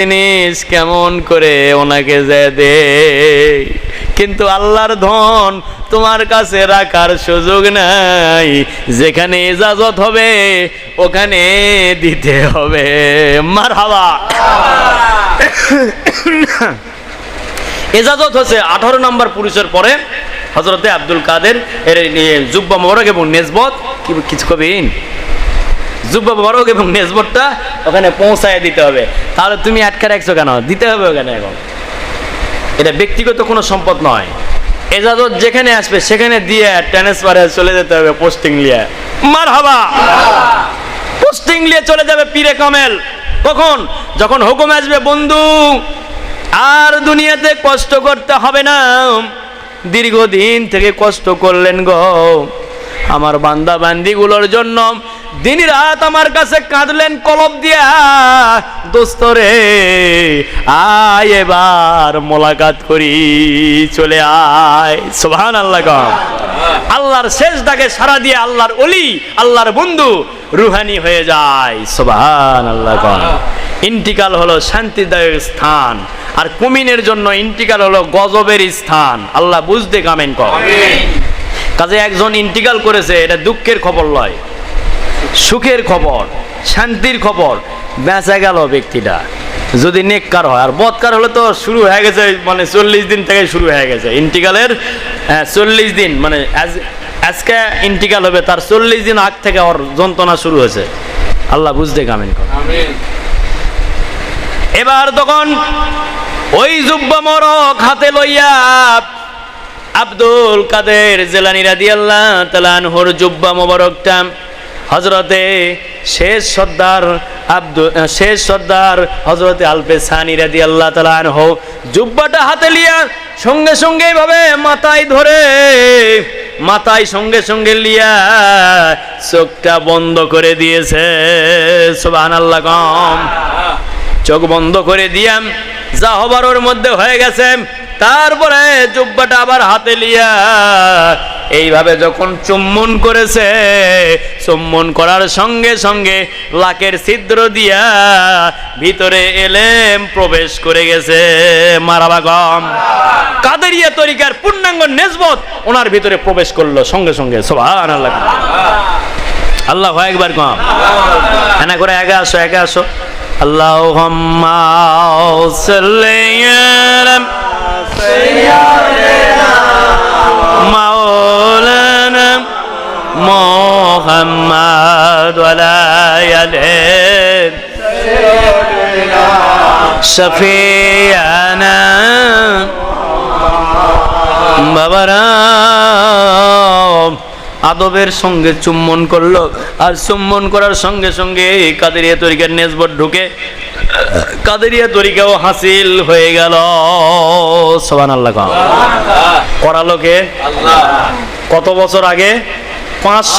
জিনিস কেমন করে ওনাকে যে দে কিন্তু আল্লাহর ধন তোমার কাছে রাখার সুযোগ নাই। যেখানে ইজাজত হবে, ওখানে দিতে হবে। মার হাওয়া এজাজত হচ্ছে আঠারো নম্বর পুরুষের পরে হজরতে আব্দুল কাদের, এর জুব্বা মোবারক এবং নেজবত। কি কিছু কবিন জুব্বা মোবারক এবং নেজবতটা ওখানে পৌঁছায় দিতে হবে। তাহলে তুমি আটকে রাখছো কেন? দিতে হবে ওখানে এখন। এটা ব্যক্তিগত কোনো সম্পদ নয়। এজাজত যেখানে আসবে, সেখানে দিয়ে ট্রান্সফারে চলে যেতে হবে পোস্টিং নিয়ে। মার হাবা পোস্টিং নিয়ে চলে যাবে পীরে কামেল। কখন? যখন হুকুম আসবে, বন্ধু, আর দুনিয়াতে কষ্ট করতে হবে না। দীর্ঘদিন থেকে কষ্ট করলেন গো। আমার বান্দা বান্দিগুলোর জন্য দিন রাত আমার কাছে কাঁদলেন কলব দিয়া দোস্ত রে আয় এবার মোলাকাত করি চলে আয়। সোহান আল্লাহ আল্লাহর শেষ ডাকে সারা দিয়ে আল্লাহর অলি আল্লাহর বন্ধু রুহানি হয়ে যায়। সোবাহান আল্লাহ ইন্টিকাল হলো শান্তিদায়ক স্থান আর কুমিনের জন্য ইন্টিকাল হলো গজবের স্থান। আল্লাহ বুঝতে কামেন কর কাজে একজন ইন্টিকাল করেছে এটা দুঃখের খবর লয়। সুখের খবর শান্তির খবর বেঁচে গেল ব্যক্তিটা। যদি নেককার হয় আর বৎকার হলে তো শুরু হয়ে গেছে মানে চল্লিশ দিন থেকে শুরু হয়ে গেছে। ইন্টিকালের চল্লিশ দিন মানে আজ- আজকে ইন্টিকাল হবে তার চল্লিশ দিন আগ থেকে ওর যন্ত্রণা শুরু হয়েছে। আল্লাহ বুঝতে কামেন কর। এবার তখন ওই জুব্বা মরক হাতে লইয়া আব্দুল কাদের জেলানি রাদি আল্লাহ তালানহর জুব্বা মোবারকটা হজরতে শেষ সর্দার আব্দুল শেষ সর্দার হজরতে আলপে সানি রাদি আল্লাহ তালানহ জুব্বাটা হাতে লিয়া সঙ্গে সঙ্গে এইভাবে মাথায় ধরে, মাথায় সঙ্গে সঙ্গে লিয়া চোখটা বন্ধ করে দিয়েছে। সোবান আল্লাহ কম চোখ বন্ধ করে দিয়াম যা হবার ওর মধ্যে হয়ে গেছে। তারপরে জুব্বাটা আবার হাতে লিয়া এইভাবে যখন চুম্বন করেছে, চুম্বন করার সঙ্গে সঙ্গে লাকের ছিদ্র দিয়া ভিতরে এলেম প্রবেশ করে গেছে। মারাবাগম কাদেরিয়া তরিকার পূর্ণাঙ্গ নেজবত ওনার ভিতরে প্রবেশ করল সঙ্গে সঙ্গে। সোভান আল্লাহ আল্লাহ একবার গম। এনা করে একা আসো একা আসো। আল্লাহ مولانا محمد ولا يلين شفيعنا বাবারা আদবের সঙ্গে চুম্বন করলো আর চুম্বন করার সঙ্গে সঙ্গে কাদেরিয়া তরিকার নেজবট ঢুকে কাদেরিয়া তরিকাও হাসিল হয়ে গেল সোবান আল্লাহ করালো কে? কত বছর আগে? পাঁচশো